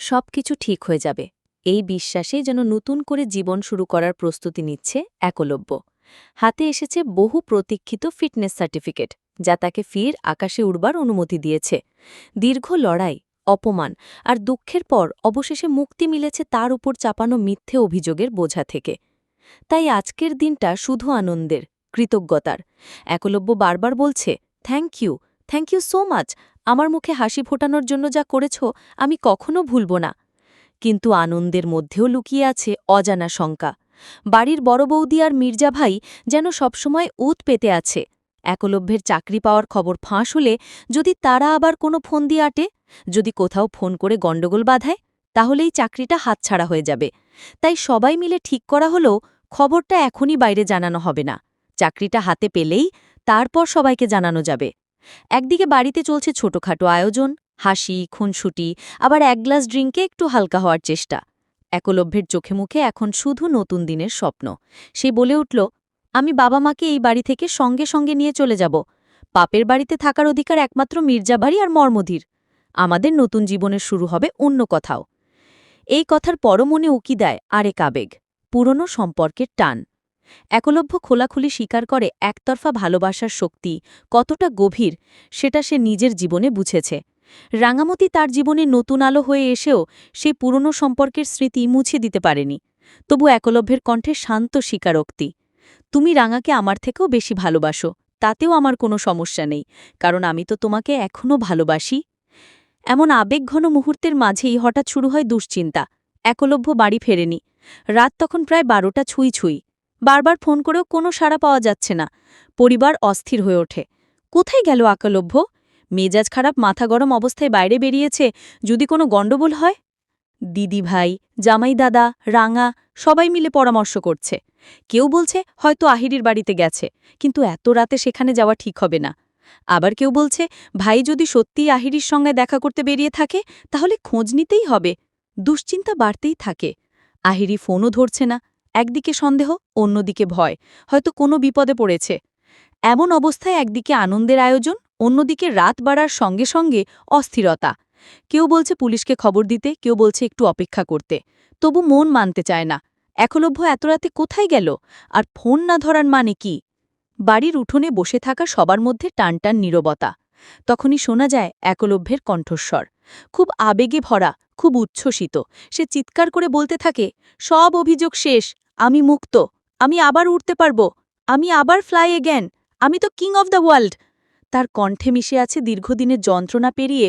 সব কিছু ঠিক হয়ে যাবে। এই বিশ্বাসে যেন নতুন করে জীবন শুরু করার প্রস্তুতি নিচ্ছে একলব্য। হাতে এসেছে বহু প্রতীক্ষিত ফিটনেস সার্টিফিকেট, যা তাকে ফির আকাশে উড়বার অনুমতি দিয়েছে। দীর্ঘ লড়াই, অপমান আর দুঃখের পর অবশেষে মুক্তি মিলেছে তার উপর চাপানো মিথ্যে অভিযোগের বোঝা থেকে। তাই আজকের দিনটা শুধু আনন্দের, কৃতজ্ঞতার। একলব্য বারবার বলছে, thank you thank you so much আমার মুখে হাসি ফোটানোর জন্য যা করেছ, আমি কখনো ভুলব না। কিন্তু আনন্দের মধ্যেও লুকিয়ে আছে অজানা শঙ্কা। বাড়ির বড় বৌদি আর মির্জা ভাই যেন সবসময় উত পেতে আছে। একলভ্যের চাকরি পাওয়ার খবর ফাঁস হলে যদি তারা আবার কোনো ফোন দিয়ে আটে, যদি কোথাও ফোন করে গণ্ডগোল বাঁধায়, তাহলেই চাকরিটা হাতছাড়া হয়ে যাবে। তাই সবাই মিলে ঠিক করা হলেও খবরটা এখনই বাইরে জানানো হবে না। চাকরিটা হাতে পেলেই তারপর সবাইকে জানানো যাবে। একদিকে বাড়িতে চলছে ছোটখাটো আয়োজন, হাসি, খুনসুটি, আবার এক গ্লাস ড্রিঙ্কে একটু হালকা হওয়ার চেষ্টা। একলভ্যের চোখে মুখে এখন শুধু নতুন দিনের স্বপ্ন। সে বলে উঠল, আমি বাবা মাকে এই বাড়ি থেকে সঙ্গে সঙ্গে নিয়ে চলে যাব। পাপের বাড়িতে থাকার অধিকার একমাত্র মির্জা বাড়ি আর মর্মধীর। আমাদের নতুন জীবনের শুরু হবে অন্য কথাও। এই কথার পরমনে উকি দেয় আরেক আবেগ, পুরনো সম্পর্কের টান। একলভ্য খোলাখুলি স্বীকার করে একতরফা ভালোবাসার শক্তি কতটা গভীর, সেটা সে নিজের জীবনে বুঝেছে। রাঙামতি তার জীবনে নতুন আলো হয়ে এসেও সে পুরনো সম্পর্কের স্মৃতি মুছে দিতে পারেনি। তবু একলভ্যের কণ্ঠে শান্ত স্বীকারোক্তি, তুমি রাঙাকে আমার থেকেও বেশি ভালোবাসো, তাতেও আমার কোনো সমস্যা নেই, কারণ আমি তো তোমাকে এখনও ভালোবাসি। এমন আবেগঘন মুহূর্তের মাঝেই হঠাৎ শুরু হয় দুশ্চিন্তা। একলভ্য বাড়ি ফেরেনি। রাত তখন প্রায় বারোটা ছুঁই ছুঁই। বারবার ফোন করেও কোনো সাড়া পাওয়া যাচ্ছে না। পরিবার অস্থির হয়ে ওঠে। কোথায় গেল একলভ্য মেজাজ খারাপ, মাথা গরম অবস্থায় বাইরে বেরিয়েছে। যদি কোনো গণ্ডগোল হয়? দিদি ভাই, জামাই দাদা, রাঙা, সবাই মিলে পরামর্শ করছে। কেউ বলছে, হয়তো আহিরির বাড়িতে গেছে। কিন্তু এত রাতে সেখানে যাওয়া ঠিক হবে না। আবার কেউ বলছে, ভাই যদি সত্যিই আহিরির সঙ্গে দেখা করতে বেরিয়ে থাকে, তাহলে খোঁজ নিতেই হবে। দুশ্চিন্তা বাড়তেই থাকে। আহিরি ফোনও ধরছে না। একদিকে সন্দেহ, অন্যদিকে ভয়। হয়তো কোনো বিপদে পড়েছে। এমন অবস্থায় একদিকে আনন্দের আয়োজন, অন্যদিকে রাত বাড়ার সঙ্গে সঙ্গে অস্থিরতা। কেউ বলছে পুলিশকে খবর দিতে, কেউ বলছে একটু অপেক্ষা করতে। তবু মন মানতে চায় না। একলভ্য এত রাতে কোথায় গেল? আর ফোন না ধরার মানে কি? বাড়ির উঠোনে বসে থাকা সবার মধ্যে টানটান নীরবতা। তখনই শোনা যায় একলভ্যের কণ্ঠস্বর। খুব আবেগে ভরা, খুব উচ্ছ্বসিত। সে চিৎকার করে বলতে থাকে, সব অভিযোগ শেষ, আমি মুক্ত, আমি আবার উঠতে পারব, আমি আবার ফ্লাই এগেন আমি তো কিং অব দ্য ওয়ার্ল্ড তার কণ্ঠে মিশে আছে দীর্ঘদিনের যন্ত্রণা পেরিয়ে